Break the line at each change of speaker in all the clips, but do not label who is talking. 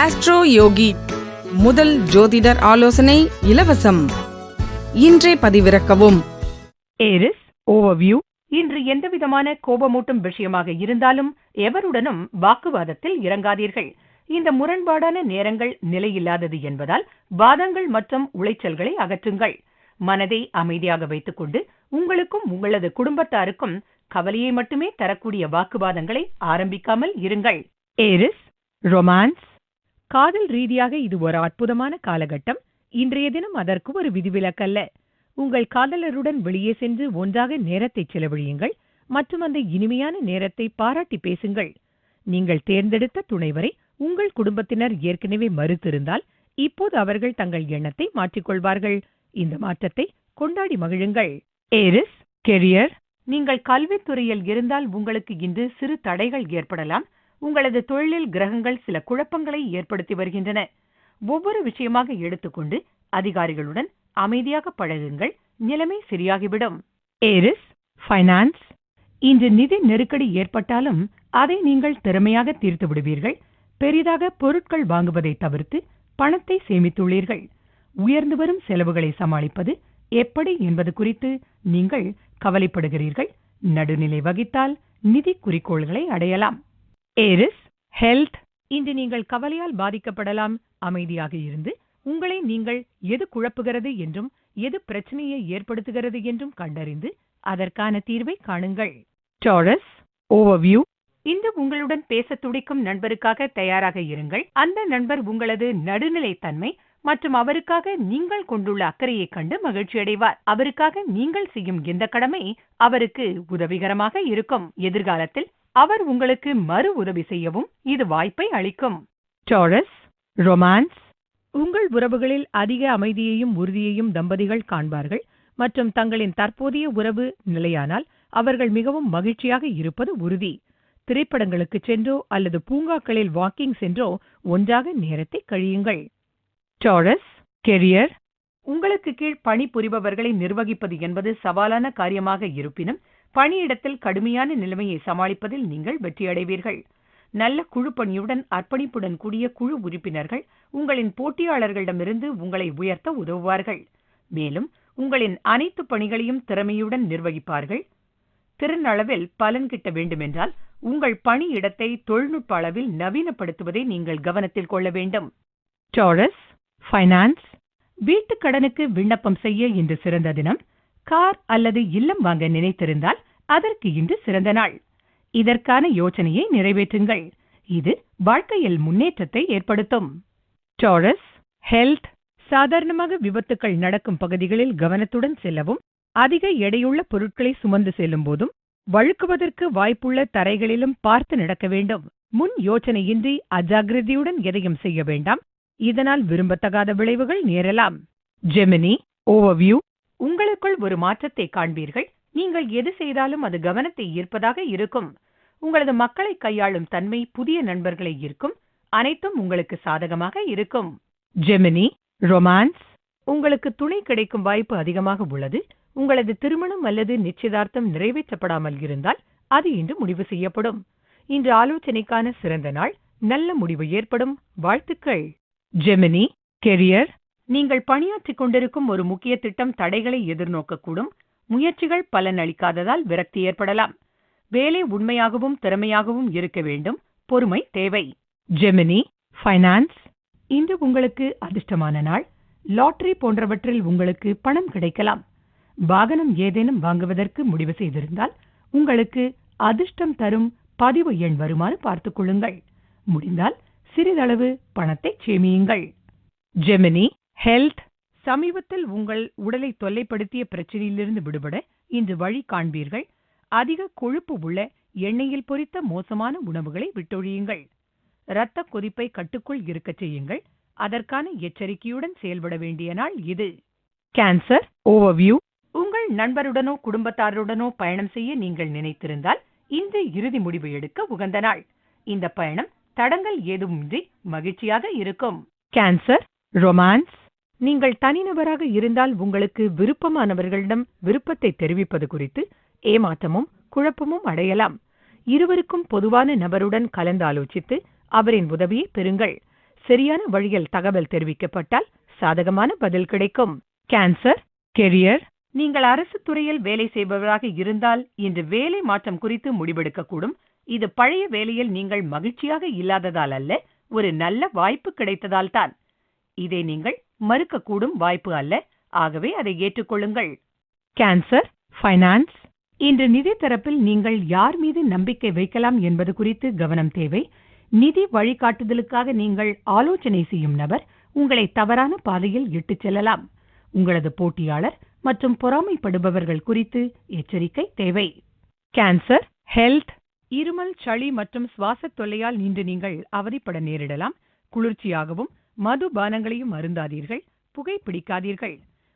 Astro யோகி முதல் ஜோதிடர் ஆலோசனை இலவசம். இன்றே பதிவிறக்கவும்.
ஏரிஸ் ஓவர்வியூ இன்று எந்தவிதமான கோபமூட்டும் விஷயமாக இருந்தாலும் எவருடனும் வாக்குவாதத்தில் இறங்காதீர்கள். இந்த முரண்பாடான நேரங்கள் நிலையில்லாதது என்பதால் வாதங்கள் மற்றும் உளைச்சல்களை அகற்றுங்கள். மனதை அமைதியாக வைத்துக்கொண்டு உங்களுக்கும் உங்களது குடும்பத்தாருக்கும் கவலையை மட்டுமே தரக்கூடிய வாக்குவாதங்களை ஆரம்பிக்காமல் இருங்கள். ஏரிஸ் ரொமான்ஸ் காதல் ரீதியாக இது ஒரு அற்புதமான காலகட்டம். இன்றைய தினம் அதற்கு ஒரு விதிவிலக்கல்ல. உங்கள் காதலருடன் வெளியே சென்று ஒன்றாக நேரத்தை செலவழியுங்கள். மற்றும் அந்த இனிமையான நேரத்தை பாராட்டி பேசுங்கள். நீங்கள் தேர்ந்தெடுத்த துணைவரை உங்கள் குடும்பத்தினர் ஏற்கனவே மறுத்திருந்தால் இப்போது அவர்கள் தங்கள் எண்ணத்தை மாற்றிக்கொள்வார்கள். இந்த மாற்றத்தை கொண்டாடி மகிழுங்கள். ஏரிஸ் கெரியர் நீங்கள் கல்வித்துறையில் இருந்தால் உங்களுக்கு இன்று சிறு தடைகள் ஏற்படலாம். உங்களது தொழிலில் கிரகங்கள் சில குழப்பங்களை ஏற்படுத்தி வருகின்றன. ஒவ்வொரு விஷயமாக எடுத்துக்கொண்டு அதிகாரிகளுடன் அமைதியாக பழகுங்கள். நிலைமை சரியாகிவிடும். ஏரிஸ் ஃபைனான்ஸ் இன்று நிதி நெருக்கடி ஏற்பட்டாலும் அதை நீங்கள் திறமையாக தீர்த்து விடுவீர்கள். பெரிதாக பொருட்கள் வாங்குவதை தவிர்த்து பணத்தை சேமித்துள்ளீர்கள். உயர்ந்து வரும் செலவுகளை சமாளிப்பது எப்படி என்பது குறித்து நீங்கள் கவலைப்படுகிறீர்கள். நடுநிலை வகித்தால் நிதி குறிக்கோள்களை அடையலாம். ஏரிஸ் ஹெல்த் இன்று நீங்கள் கவலையால் பாதிக்கப்படலாம். அமைதியாக இருந்து உங்களை நீங்கள் எது குழப்புகிறது என்றும் எது பிரச்சனையை ஏற்படுத்துகிறது என்றும் கண்டறிந்து அதற்கான தீர்வை காணுங்கள். டாரஸ் ஓவர்வியூ இன்று உங்களுடன் பேச துடிக்கும் நண்பருக்காக தயாராக இருங்கள். அந்த நண்பர் உங்களது நடுநிலைத்தன்மை மற்றும் அவருக்காக நீங்கள் கொண்டுள்ள அக்கறையைக் கண்டு மகிழ்ச்சி அடைவார். அவருக்காக நீங்கள் செய்யும் இந்த கடமை அவருக்கு உதவிகரமாக இருக்கும். எதிர்காலத்தில் அவர் உங்களுக்கு மறு உதவி செய்யவும் இது வாய்ப்பை அளிக்கும். டாரஸ் ரொமான்ஸ் உங்கள் உறவுகளில் அதிக அமைதியையும் உறுதியையும் தம்பதிகள் காண்பார்கள் மற்றும் தங்களின் தற்போதைய உறவு நிலையானால் அவர்கள் மிகவும் மகிழ்ச்சியாக இருப்பது உறுதி. திரைப்படங்களுக்கு சென்றோ அல்லது பூங்காக்களில் வாக்கிங் சென்றோ ஒன்றாக நேரத்தை கழியுங்கள். டாரஸ் கெரியர் உங்களுக்கு கீழ் பணிபுரிபவர்களை நிர்வகிப்பது என்பது சவாலான காரியமாக இருப்பினும் பணியிடத்தில் கடுமையான நிலைமையை சமாளிப்பதில் நீங்கள் வெற்றியடைவீர்கள். நல்ல குழு பணியுடன் அர்ப்பணிப்புடன் கூடிய குழு உறுப்பினர்கள் உங்களின் போட்டியாளர்களிடமிருந்து உங்களை உயர்த்த உதவுவார்கள். மேலும் உங்களின் அனைத்து பணிகளையும் திறமையுடன் நிர்வகிப்பார்கள். திறன் அளவில் பலன் கிட்ட வேண்டுமென்றால் உங்கள் பணியிடத்தை தொழில்நுட்ப அளவில் நவீனப்படுத்துவதை நீங்கள் கவனத்தில் கொள்ள வேண்டும். டாரஸ் ஃபைனான்ஸ் வீட்டுக் கடனுக்கு விண்ணப்பம் செய்ய இன்று சிறந்த தினம். கார் அல்லது இல்லம் வாங்க நினைத்திருந்தால் அதற்கு இன்று சிறந்த நாள். இதற்கான யோசனையை நிறைவேற்றுங்கள். இது வாழ்க்கையில் முன்னேற்றத்தை ஏற்படுத்தும். டாரஸ் ஹெல்த் சாதாரணமாக விபத்துக்கள் நடக்கும் பகுதிகளில் கவனத்துடன் செல்லவும் அதிக எடையுள்ள பொருட்களை சுமந்து செல்லும் போதும் வழுக்குவதற்கு வாய்ப்புள்ள தரைகளிலும் பார்த்து நடக்க வேண்டும். முன் யோசனையின்றி அஜாகிரதையுடன் எதையும் செய்ய வேண்டாம். இதனால் விரும்பத்தகாத விளைவுகள் நேரலாம். ஜெமினி ஓவர்வியூ உங்களுக்குள் ஒரு மாற்றத்தை காண்பீர்கள். நீங்கள் எது செய்தாலும் அது கவனத்தை ஈர்ப்பதாக இருக்கும். உங்களது மக்களை கையாளும் தன்மை புதிய நண்பர்களை ஈர்க்கும். அனைத்தும் உங்களுக்கு சாதகமாக இருக்கும். Gemini romance. உங்களுக்கு துணை கிடைக்கும் வாய்ப்பு அதிகமாக உள்ளது. உங்களது திருமணம் அல்லது நிச்சயதார்த்தம் நிறைவேற்றப்படாமல் இருந்தால் அது இன்று முடிவு செய்யப்படும். இன்று ஆலோசனைக்கான சிறந்த நாள். நல்ல முடிவு ஏற்படும். வாழ்த்துக்கள். Gemini career. நீங்கள் பணியாற்றிக் கொண்டிருக்கும் ஒரு முக்கிய திட்டம் தடைகளை எதிர்நோக்கக்கூடும். முயற்சிகள் பலன் அளிக்காததால் விரக்தி ஏற்படலாம். வேலை உண்மையாகவும் திறமையாகவும் இருக்க வேண்டும். பொறுமை தேவை. ஜெமினி ஃபைனான்ஸ் இன்று உங்களுக்கு அதிர்ஷ்டமான நாள். லாட்டரி போன்றவற்றில் உங்களுக்கு பணம் கிடைக்கலாம். வாகனம் ஏதேனும் வாங்குவதற்கு முடிவு செய்திருந்தால் உங்களுக்கு அதிர்ஷ்டம் தரும் பதிவு எண் வருமாறு பார்த்துக் கொள்ளுங்கள். முடிந்தால் சிறிதளவு பணத்தை சேமியுங்கள். ஜெமினி ஹெல்த் சமீபத்தில் உங்கள் உடலை தொல்லைப்படுத்திய பிரச்சனையிலிருந்து விடுபட இன்று வழி காண்பீர்கள். அதிக கொழுப்பு உள்ள எண்ணெயில் பொரித்த மோசமான உணவுகளை விட்டொழியுங்கள். இரத்த கொதிப்பை கட்டுக்குள் இருக்கச் செய்யுங்கள். அதற்கான எச்சரிக்கையுடன் செயல்பட வேண்டிய நாள் இது. கேன்சர் ஓவர்வியூ உங்கள் நண்பருடனோ குடும்பத்தாருடனோ பயணம் செய்ய நீங்கள் நினைத்திருந்தால் இன்று இறுதி முடிவு எடுக்க உகந்த நாள். இந்த பயணம் தடங்கள் ஏதுமின்றி மகிழ்ச்சியாக இருக்கும். கேன்சர் ரொமான்ஸ் நீங்கள் தனிநபராக இருந்தால் உங்களுக்கு விருப்பமானவர்களிடம் விருப்பத்தை தெரிவிப்பது குறித்து ஏமாற்றமும் குழப்பமும் அடையலாம். இருவருக்கும் பொதுவான நபருடன் கலந்தாலோசித்து அவரின் உதவியை பெறுங்கள். சரியான வழியில் தகவல் தெரிவிக்கப்பட்டால் சாதகமான பதில் கிடைக்கும். கேன்சர் கெரியர் நீங்கள் அரசு துறையில் வேலை செய்பவராக இருந்தால் இன்று வேலை மாற்றம் குறித்து முடிவெடுக்கக்கூடும். இது பழைய வேலையில் நீங்கள் மகிழ்ச்சியாக இல்லாததால் அல்ல ஒரு நல்ல வாய்ப்பு கிடைத்ததால் தான். இதை நீங்கள் மறுக்கக்கூடும் வாய்ப்பு அல்ல. ஆகவே அதை ஏற்றுக்கொள்ளுங்கள். கேன்சர் ஃபைனான்ஸ் இன்று நிதி தரப்பில் நீங்கள் யார் மீது நம்பிக்கை வைக்கலாம் என்பது குறித்து கவனம் தேவை. நிதி வழிகாட்டுதலுக்காக நீங்கள் ஆலோசனை செய்யும் நபர் உங்களை தவறான பாதையில் இட்டுச் செல்லலாம். உங்களது போட்டியாளர் மற்றும் பொறாமைப்படுபவர்கள் குறித்து எச்சரிக்கை தேவை. கேன்சர் ஹெல்த் இருமல் சளி மற்றும் சுவாசத் தொல்லையால் இன்று நீங்கள் அவதிப்பட நேரிடலாம். குளிர்ச்சியாகவும் மது பானங்களையும் அருந்தாதீர்கள் புகைப்பிடிக்காதீர்கள்.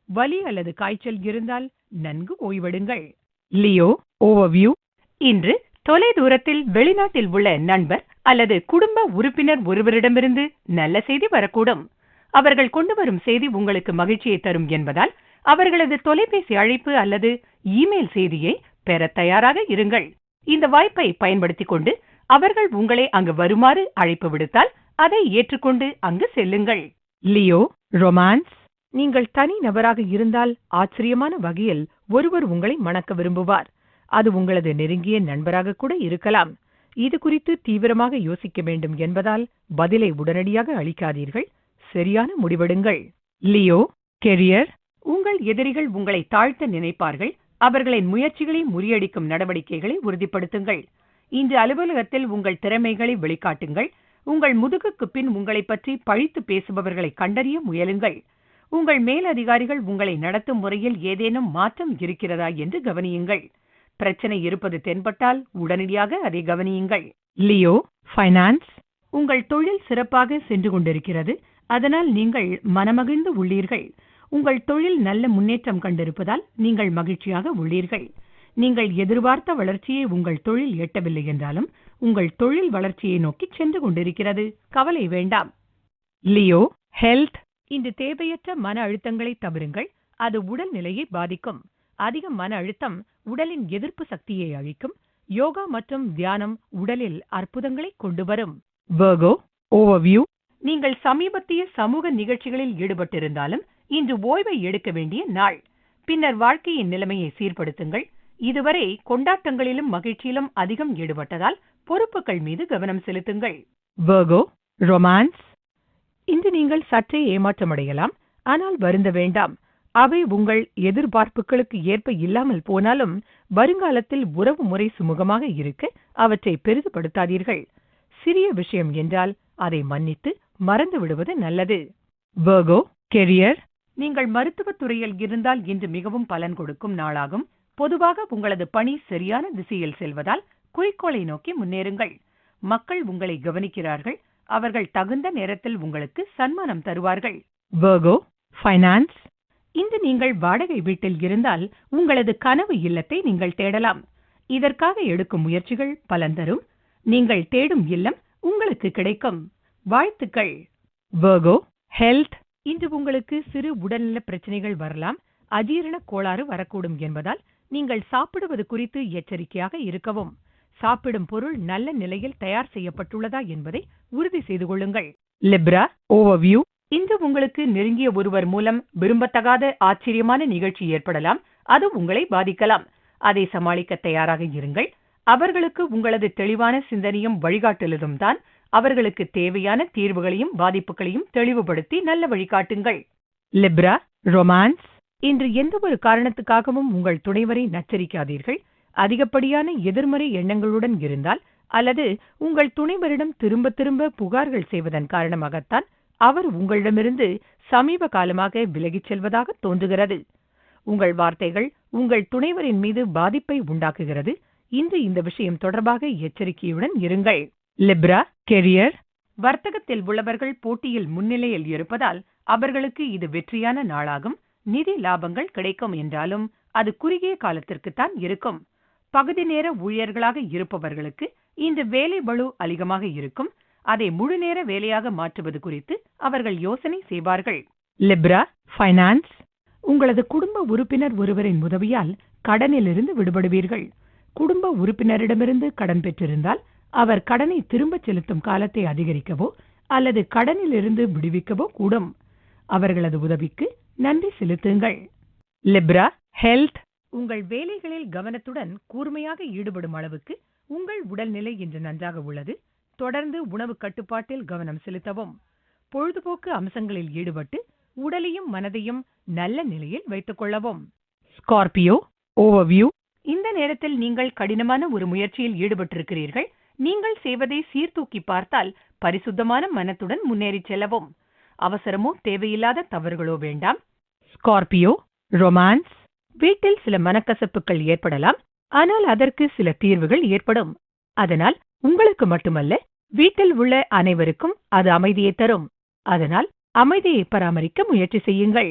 வலி அல்லது காய்ச்சல் இருந்தால் நன்கு ஓய்வெடுங்கள். லியோ ஓவர்வியூ இன்று தொலை தூரத்தில் வெளிநாட்டில் உள்ள நண்பர் அல்லது குடும்ப உறுப்பினர் ஒருவரிடமிருந்து நல்ல செய்தி வரக்கூடும். அவர்கள் கொண்டு வரும் செய்தி உங்களுக்கு மகிழ்ச்சியை தரும் என்பதால் அவர்களது தொலைபேசி அழைப்பு அல்லது இமெயில் செய்தியை பெற தயாராக இருங்கள். இந்த வாய்ப்பை பயன்படுத்திக் கொண்டு அவர்கள் உங்களை அங்கு வருமாறு அழைப்பு விடுத்தால் அதை ஏற்றுக்கொண்டு அங்கு செல்லுங்கள். லியோ ரொமான்ஸ் நீங்கள் தனி நபராக இருந்தால் ஆச்சரியமான வகையில் ஒருவர் உங்களை மணக்க விரும்புவார். அது உங்களது நெருங்கிய நண்பராக கூட இருக்கலாம். இது குறித்து தீவிரமாக யோசிக்க வேண்டும் என்பதால் பதிலை உடனடியாக அளிக்காதீர்கள். சரியான முடிவெடுங்கள். Leo career. உங்கள் எதிரிகள் உங்களை தாழ்த்த நினைப்பார்கள். அவர்களின் முயற்சிகளை முறியடிக்கும் நடவடிக்கைகளை உறுதிப்படுத்துங்கள். இன்று அலுவலகத்தில் உங்கள் திறமைகளை வெளிக்காட்டுங்கள். உங்கள் முதுகுக்கு பின் உங்களை பற்றி பழித்து பேசுபவர்களை கண்டறிய முயலுங்கள். உங்கள் மேலதிகாரிகள் உங்களை நடத்தும் முறையில் ஏதேனும் மாற்றம் இருக்கிறதா என்று கவனியுங்கள். பிரச்சனை இருப்பது தென்பட்டால் உடனடியாக அதை கவனியுங்கள். Leo finance? உங்கள் தொழில் சிறப்பாக சென்று கொண்டிருக்கிறது. அதனால் நீங்கள் மனமகிழ்ந்து உள்ளீர்கள். உங்கள் தொழில் நல்ல முன்னேற்றம் கண்டிருப்பதால் நீங்கள் மகிழ்ச்சியாக உள்ளீர்கள். நீங்கள் எதிர்பார்த்த வளர்ச்சியை உங்கள் தொழில் எட்டவில்லை என்றாலும் உங்கள் தொழில் வளர்ச்சியை நோக்கி சென்று கொண்டிருக்கிறது. கவலை வேண்டாம். லியோ ஹெல்த் இந்த தேவையற்ற மன அழுத்தங்களை தவிருங்கள் அது உடல் நிலையை பாதிக்கும். அதிக மன அழுத்தம் உடலின் எதிர்ப்பு சக்தியை அழிக்கும். யோகா மற்றும் தியானம் உடலில் அற்புதங்களை கொண்டு வரும் வர்கோ ஓவர்வியூ நீங்கள் சமீபத்திய சமூக நிகழ்ச்சிகளில் ஈடுபட்டிருந்தாலும் இன்று ஓய்வை எடுக்க வேண்டிய நாள். பின்னர் வாழ்க்கையின் நிலைமையை சீர்படுத்துங்கள். இதுவரை கொண்டாட்டங்களிலும் மகிழ்ச்சியிலும் அதிகம் ஈடுபட்டதால் பொறுப்புகள் மீது கவனம் செலுத்துங்கள். வர்கோ ரொமான்ஸ் இன்று நீங்கள் சற்றே ஏமாற்றமடையலாம். ஆனால் வருந்த வேண்டாம். அவை உங்கள் எதிர்பார்ப்புகளுக்கு ஏற்ப இல்லாமல் போனாலும் வருங்காலத்தில் உறவு முறை சுமூகமாக இருக்க அவற்றை பெரிதுபடுத்தாதீர்கள். சிறிய விஷயம் என்றால் அதை மன்னித்து மறந்து விடுவது நல்லது. வர்கோ கெரியர் நீங்கள் மருத்துவத் துறையில் இருந்தால் இன்று மிகவும் பலன் கொடுக்கும் நாளாகும். பொதுவாக உங்களது பணி சரியான திசையில் செல்வதால் குறிக்கோளை நோக்கி முன்னேறுங்கள். மக்கள் உங்களை கவனிக்கிறார்கள். அவர்கள் தகுந்த நேரத்தில் உங்களுக்கு சன்மானம் தருவார்கள். வர்கோ ஃபைனான்ஸ் இன்று நீங்கள் வாடகை வீட்டில் இருந்தால் உங்களது கனவு இல்லத்தை நீங்கள் தேடலாம். இதற்காக எடுக்கும் முயற்சிகள் பலன் தரும். நீங்கள் தேடும் இல்லம் உங்களுக்கு கிடைக்கும். வாழ்த்துக்கள். வர்கோ ஹெல்த் இன்று உங்களுக்கு சிறு உடல்நல பிரச்சனைகள் வரலாம். அஜீரண கோளாறு வரக்கூடும் என்பதால் நீங்கள் சாப்பிடுவது குறித்து எச்சரிக்கையாக இருக்கவும். சாப்பிடும் பொருள் நல்ல நிலையில் தயார் செய்யப்பட்டுள்ளதா என்பதை உறுதி செய்து கொள்ளுங்கள். லிப்ரா ஓவர்வியூ இன்று உங்களுக்கு நெருங்கிய ஒருவர் மூலம் விரும்பத்தகாத ஆச்சரியமான நிகழ்ச்சி ஏற்படலாம். அது உங்களை பாதிக்கலாம். அதை சமாளிக்க தயாராக இருங்கள். அவர்களுக்கு உங்களது தெளிவான சிந்தனையும் வழிகாட்டலதும் தான் அவர்களுக்கு தேவையான தீர்வுகளையும் பாதிப்புகளையும் தெளிவுபடுத்தி நல்ல வழிகாட்டுங்கள். லிப்ரா ரொமான்ஸ் இன்று எந்த ஒரு காரணத்துக்காகவும் உங்கள் துணைவரை நச்சரிக்காதீர்கள். அதிகப்படியான எதிர்மறை எண்ணங்களுடன் இருந்தால் அல்லது உங்கள் துணைவரிடம் திரும்ப திரும்ப புகார்கள் செய்வதன் காரணமாகத்தான் அவர் உங்களிடமிருந்து சமீப காலமாக விலகிச் செல்வதாக தோன்றுகிறது. உங்கள் வார்த்தைகள் உங்கள் துணைவரின் மீது பாதிப்பை உண்டாக்குகிறது. இன்று இந்த விஷயம் தொடர்பாக எச்சரிக்கையுடன் இருங்கள். லிப்ரா கெரியர் வர்த்தகத்தில் உள்ளவர்கள் போட்டியில் முன்னிலையில் இருப்பதால் அவர்களுக்கு இது வெற்றியான நாளாகும். நிதி லாபங்கள் கிடைக்கும் என்றாலும் அது குறுகிய காலத்திற்குத்தான் இருக்கும். பகுதி நேர ஊழியர்களாக இருப்பவர்களுக்கு இந்த வேலை பளு அதிகமாக இருக்கும். அதை முழு நேர வேலையாக மாற்றுவது குறித்து அவர்கள் யோசனை செய்வார்கள். லிப்ரா ஃபைனான்ஸ் உங்களது குடும்ப உறுப்பினர் ஒருவரின் உதவியால் கடனிலிருந்து விடுபடுவீர்கள். குடும்ப உறுப்பினரிடமிருந்து கடன் பெற்றிருந்தால் அவர் கடனை திரும்பச் செலுத்தும் காலத்தை அதிகரிக்கவோ அல்லது கடனிலிருந்து விடுவிக்கவோ கூடும். அவர்களது உதவிக்கு நன்றி செலுத்துங்கள். லிப்ரா ஹெல்த் உங்கள் வேலைகளில் கவனத்துடன் கூர்மையாக ஈடுபடும் அளவுக்கு உங்கள் உடல்நிலை இன்று நன்றாக உள்ளது. தொடர்ந்து உணவு கட்டுப்பாட்டில் கவனம் செலுத்தவும். பொழுதுபோக்கு அம்சங்களில் ஈடுபட்டு உடலையும் மனதையும் நல்ல நிலையில் வைத்துக் கொள்ளவும். ஸ்கார்பியோ ஓவர்வியூ இந்த நேரத்தில் நீங்கள் கடினமான ஒரு முயற்சியில் ஈடுபட்டிருக்கிறீர்கள். நீங்கள் செய்வதை சீர்தூக்கி பார்த்தால் பரிசுத்தமான மனத்துடன் முன்னேறிச் செல்லவும். அவசரமோ தேவையில்லாத தவறுகளோ வேண்டாம். ஸ்கார்பியோ ரொமான்ஸ் வீட்டில் சில மனக்கசப்புகள் ஏற்படலாம். ஆனால் அதற்கு சில தீர்வுகள் ஏற்படும். அதனால் உங்களுக்கு மட்டுமல்ல வீட்டில் உள்ள அனைவருக்கும் அது அமைதியை தரும். அதனால் அமைதியை பராமரிக்க முயற்சி செய்யுங்கள்.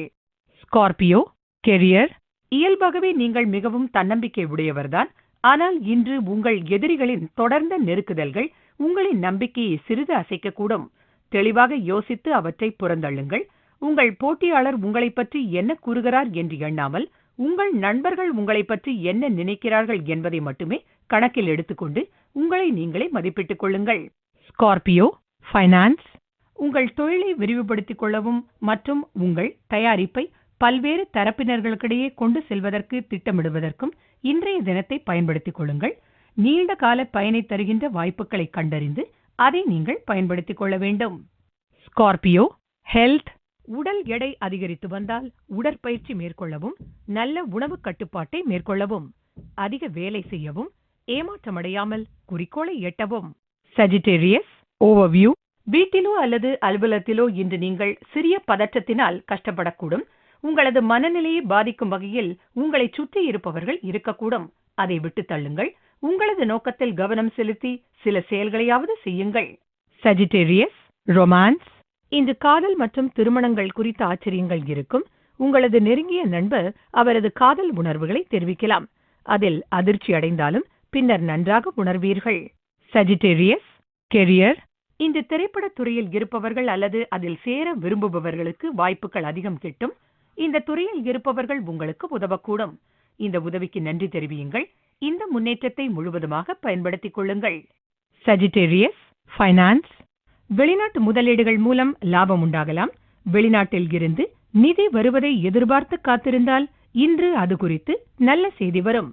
ஸ்கார்பியோ கெரியர் இயல்பாகவே நீங்கள் மிகவும் தன்னம்பிக்கை உடையவர்தான். ஆனால் இன்று உங்கள் எதிரிகளின் தொடர்ந்த நெருக்குதல்கள் உங்களின் நம்பிக்கையை சிறிது அசைக்கக்கூடும். தெளிவாக யோசித்து அவற்றை புறந்தள்ளுங்கள். உங்கள் போட்டியாளர் உங்களைப் பற்றி என்ன கூறுகிறார் என்று எண்ணாமல் உங்கள் நண்பர்கள் உங்களைப் பற்றி என்ன நினைக்கிறார்கள் என்பதை மட்டுமே கணக்கில் எடுத்துக்கொண்டு உங்களை நீங்களே மதிப்பிட்டுக் கொள்ளுங்கள். ஸ்கார்பியோ ஃபைனான்ஸ் உங்கள் தொழிலை விரிவுபடுத்திக் கொள்ளவும் மற்றும் உங்கள் தயாரிப்பை பல்வேறு தரப்பினர்களுக்கிடையே கொண்டு செல்வதற்கு திட்டமிடுவதற்கும் இன்றைய தினத்தை பயன்படுத்திக் கொள்ளுங்கள். நீண்ட கால பயனை தருகின்ற வாய்ப்புகளை கண்டறிந்து அதை நீங்கள் பயன்படுத்திக் கொள்ள வேண்டும். ஸ்கார்பியோ ஹெல்த் உடல் எடை அதிகரித்து வந்தால் உடற்பயிற்சி மேற்கொள்ளவும் நல்ல உணவு கட்டுப்பாட்டை மேற்கொள்ளவும் அதிக வேலை செய்யவும் ஏமாற்றமடையாமல் குறிக்கோளை எட்டவும். சஜிடேரியஸ் ஓவர்வியூ வீட்டிலோ அல்லது அலுவலகத்திலோ இன்று நீங்கள் சிறிய பதற்றத்தினால் கஷ்டப்படக்கூடும். உங்களது மனநிலையை பாதிக்கும் வகையில் உங்களை சுற்றி இருப்பவர்கள் இருக்கக்கூடும். அதை விட்டு தள்ளுங்கள். உங்களது நோக்கத்தில் கவனம் செலுத்தி சில செயல்களையாவது செய்யுங்கள். சஜிடேரியஸ் ரொமான்ஸ் இன்று காதல் மற்றும் திருமணங்கள் குறித்த ஆச்சரியங்கள் இருக்கும். உங்களது நெருங்கிய நண்பர் அவரது காதல் உணர்வுகளை தெரிவிக்கலாம். அதில் அதிர்ச்சி அடைந்தாலும் பின்னர் நன்றாக உணர்வீர்கள். சஜிடேரியஸ் கெரியர் இந்த திரைப்படத் துறையில் இருப்பவர்கள் அல்லது அதில் சேர விரும்புபவர்களுக்கு வாய்ப்புகள் அதிகம் கிட்டும். இந்த துறையில் இருப்பவர்கள் உங்களுக்கு உதவக்கூடும். இந்த உதவிக்கு நன்றி தெரிவியுங்கள். இந்த முன்னேற்றத்தை முழுவதுமாக பயன்படுத்திக் கொள்ளுங்கள். சஜிடேரியஸ் ஃபைனான்ஸ் வெளிநாட்டு முதலீடுகள் மூலம் லாபம் உண்டாகலாம். வெளிநாட்டில் இருந்து நிதி வருவதை எதிர்பார்த்து காத்திருந்தால் இன்று அது குறித்து நல்ல செய்தி வரும்.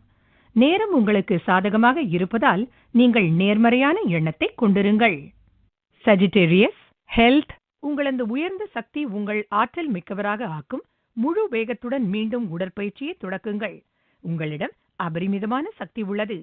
நேரம் உங்களுக்கு சாதகமாக இருப்பதால் நீங்கள் நேர்மறையான எண்ணத்தை கொண்டிருங்கள். சஜிடேரியஸ் ஹெல்த் உங்களது உயர்ந்த சக்தி உங்கள் ஆற்றல் மிக்கவராக ஆக்கும். முழு வேகத்துடன் மீண்டும் உடற்பயிற்சியை தொடக்குங்கள். உங்களிடம் அபரிமிதமான சக்தி உள்ளது.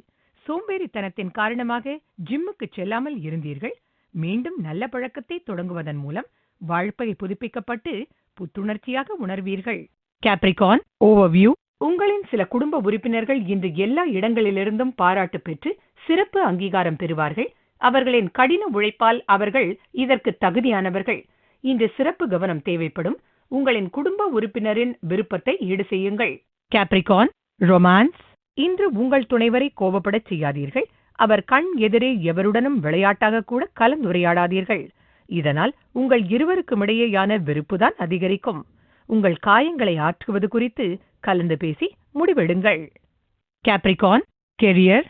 சோம்பேறித்தனத்தின் காரணமாக ஜிம்முக்கு செல்லாமல் இருந்தீர்கள். மீண்டும் நல்ல பழக்கத்தை தொடங்குவதன் மூலம் வாழ்க்கை புதுப்பிக்கப்பட்டு புத்துணர்ச்சியாக உணர்வீர்கள். கேப்ரிகான் ஓவர்வியூ உங்களின் சில குடும்ப உறுப்பினர்கள் இன்று எல்லா இடங்களிலிருந்தும் பாராட்டு பெற்று சிறப்பு அங்கீகாரம் பெறுவார்கள். அவர்களின் கடின உழைப்பால் அவர்கள் இதற்கு தகுதியானவர்கள். இன்று சிறப்பு கவனம் தேவைப்படும். உங்களின் குடும்ப உறுப்பினரின் விருப்பத்தை ஈடு செய்யுங்கள். கேப்ரிகான் ரொமான்ஸ் இன்று உங்கள் துணைவரை கோபப்படச் செய்யாதீர்கள். அவர் கண் எதிரே எவருடனும் விளையாட்டாக கூட கலந்துரையாடாதீர்கள். இதனால் உங்கள் இருவருக்குமிடையேயான வெறுப்புதான் அதிகரிக்கும். உங்கள் காயங்களை ஆற்றுவது குறித்து கலந்து பேசி முடிவெடுங்கள். கேப்ரிகான் கெரியர்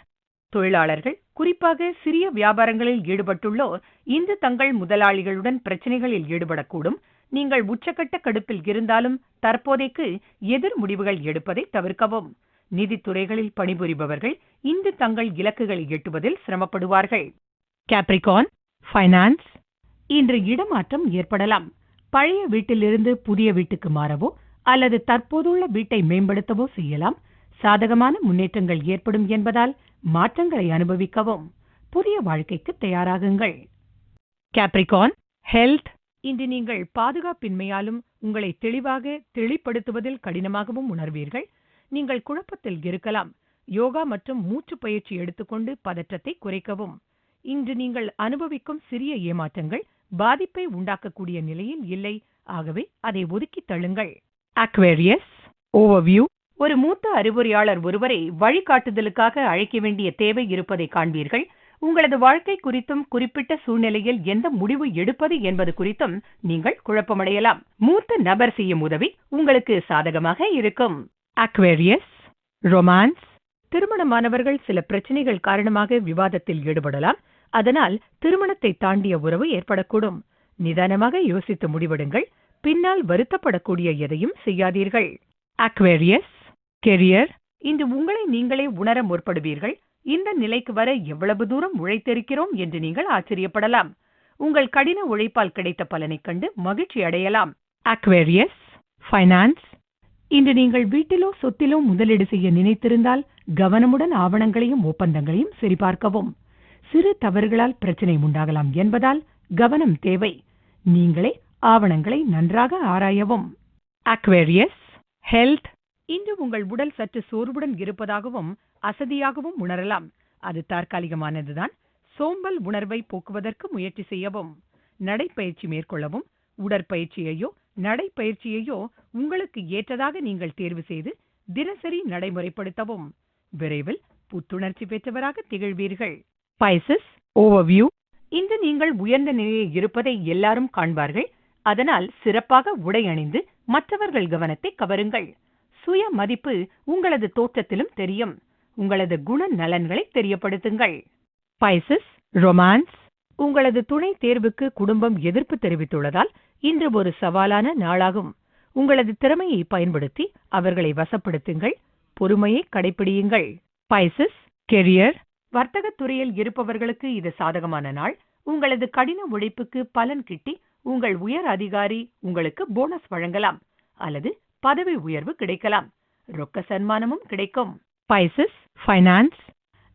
தொழிலாளர்கள் குறிப்பாக சிறிய வியாபாரங்களில் ஈடுபட்டுள்ளோர் இன்று தங்கள் முதலாளிகளுடன் பிரச்சனைகளில் ஈடுபடக்கூடும். நீங்கள் உச்சக்கட்ட கடுப்பில் இருந்தாலும் தற்போதைக்கு எதிர் முடிவுகள் எடுப்பதை தவிர்க்கவும். நிதித்துறைகளில் பணிபுரிபவர்கள் இன்று தங்கள் இலக்குகளை எட்டுவதில் சிரமப்படுவார்கள். கேப்ரிகான் ஃபைனான்ஸ் இன்று இடமாற்றம் ஏற்படலாம். பழைய வீட்டிலிருந்து புதிய வீட்டுக்கு மாறவோ அல்லது தற்போதுள்ள வீட்டை மேம்படுத்தவோ செய்யலாம். சாதகமான முன்னேற்றங்கள் ஏற்படும் என்பதால் மாற்றங்களை அனுபவிக்கவும். புதிய வாழ்க்கைக்கு தயாராகுங்கள். கேப்ரிகான் ஹெல்த் இன்று நீங்கள் பாதுகாப்பின்மையாலும் உங்களை தெளிவாக தெளிப்படுத்துவதில் கடினமாகவும் உணர்வீர்கள். நீங்கள் குழப்பத்தில் இருக்கலாம். யோகா மற்றும் மூச்சு பயிற்சி எடுத்துக்கொண்டு பதற்றத்தை குறைக்கவும். இன்று நீங்கள் அனுபவிக்கும் சிறிய ஏமாற்றங்கள் பாதிப்பை உண்டாக்கக்கூடிய நிலையில் இல்லை. ஆகவே அதை ஒதுக்கித் தள்ளுங்கள். அக்வேரியஸ் ஓவர்வியூ ஒரு மூத்த அறிவுரையாளர் ஒருவரை வழிகாட்டுதலுக்காக அழைக்க வேண்டிய தேவை இருப்பதை காண்பீர்கள். உங்களது வாழ்க்கை குறித்தும் குறிப்பிட்ட சூழ்நிலையில் எந்த முடிவு எடுப்பது என்பது குறித்தும் நீங்கள் குழப்பமடையலாம். மூத்த நபர் செய்யும் உதவி உங்களுக்கு சாதகமாக இருக்கும். அக்வேரியஸ் ரொமான்ஸ் திருமணமானவர்கள் சில பிரச்சனைகள் காரணமாக விவாதத்தில் ஈடுபடலாம். அதனால் திருமணத்தை தாண்டிய உறவு ஏற்படக்கூடும். நிதானமாக யோசித்து முடிவெடுங்கள். பின்னால் வருத்தப்படக்கூடிய எதையும் செய்யாதீர்கள். அக்வேரியஸ் கெரியர் இன்று உங்களை நீங்களே உணர முற்படுவீர்கள். இந்த நிலைக்கு வர எவ்வளவு தூரம் உழைத்திருக்கிறோம் என்று நீங்கள் ஆச்சரியப்படலாம். உங்கள் கடின உழைப்பால் கிடைத்த பலனைக் கண்டு மகிழ்ச்சி அடையலாம். அக்வேரியஸ் ஃபைனான்ஸ் இன்று நீங்கள் வீட்டிலோ சொத்திலோ முதலீடு செய்ய நினைத்திருந்தால் கவனமுடன் ஆவணங்களையும் ஒப்பந்தங்களையும் சரிபார்க்கவும். சிறு தவறுகளால் பிரச்சனை உண்டாகலாம் என்பதால் கவனம் தேவை. நீங்களே ஆவணங்களை நன்றாக ஆராயவும். அக்வேரியஸ் ஹெல்த் இன்று உங்கள் உடல் சற்று சோர்வுடன் இருப்பதாகவும் அசதியாகவும் உணரலாம். அது தற்காலிகமானதுதான். சோம்பல் உணர்வை போக்குவதற்கு முயற்சி செய்யவும். நடைப்பயிற்சி மேற்கொள்ளவும். உடற்பயிற்சியையோ நடைப்பயிற்சியையோ உங்களுக்கு ஏற்றதாக நீங்கள் தேர்வு செய்து தினசரி நடைமுறைப்படுத்தவும். விரைவில் புத்துணர்ச்சி பெற்றவராக திகழ்வீர்கள். பைசஸ் ஓவர்வியூ இன்று நீங்கள் உயர்ந்த நிலையில் இருப்பதை எல்லாரும் காண்பார்கள். அதனால் சிறப்பாக உடை அணிந்து மற்றவர்கள் கவனத்தை கவருங்கள். சுய மதிப்பு உங்களது தோற்றத்திலும் தெரியும். உங்களது குண நலன்களை தெரியப்படுத்துங்கள். பைசஸ் ரொமான்ஸ் உங்களது துணை தேர்வுக்கு குடும்பம் எதிர்ப்பு தெரிவித்துள்ளதால் இன்று ஒரு சவாலான நாளாகும். உங்களது திறமையை பயன்படுத்தி அவர்களை வசப்படுத்துங்கள். பொறுமையை கடைபிடியுங்கள் பைசஸ் கெரியர் வர்த்தகத் துறையில் இருப்பவர்களுக்கு இது சாதகமான நாள். உங்களது கடின உழைப்புக்கு பலன் கிட்டி உங்கள் உயர் அதிகாரி உங்களுக்கு போனஸ் வழங்கலாம். அல்லது பதவி உயர்வு கிடைக்கலாம். ரொக்க சன்மானமும் கிடைக்கும். பைசஸ் ஃபைனான்ஸ்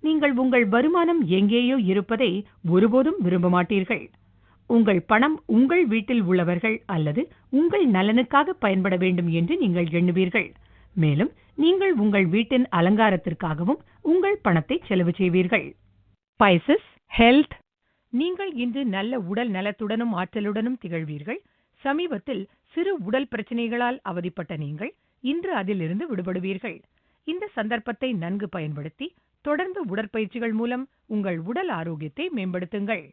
நீங்கள் உங்கள் வருமானம் எங்கேயோ இருப்பதை ஒருபோதும் விரும்ப மாட்டீர்கள். உங்கள் பணம் உங்கள் வீட்டில் உள்ளவர்கள் அல்லது உங்கள் நலனுக்காக பயன்பட வேண்டும் என்று நீங்கள் எண்ணுவீர்கள். மேலும் நீங்கள் உங்கள் வீட்டின் அலங்காரத்திற்காகவும் உங்கள் பணத்தை செலவு செய்வீர்கள். பைசஸ் ஹெல்த் நீங்கள் இன்று நல்ல உடல் நலத்துடனும் ஆற்றலுடனும் திகழ்வீர்கள். சமீபத்தில் சிறு உடல் பிரச்சனைகளால் அவதிப்பட்ட நீங்கள் இன்று அதிலிருந்து விடுபடுவீர்கள். இந்த சந்தர்ப்பத்தை நன்கு பயன்படுத்தி தொடர்ந்து உடற்பயிற்சிகள் மூலம் உங்கள் உடல் ஆரோக்கியத்தை மேம்படுத்துங்கள்.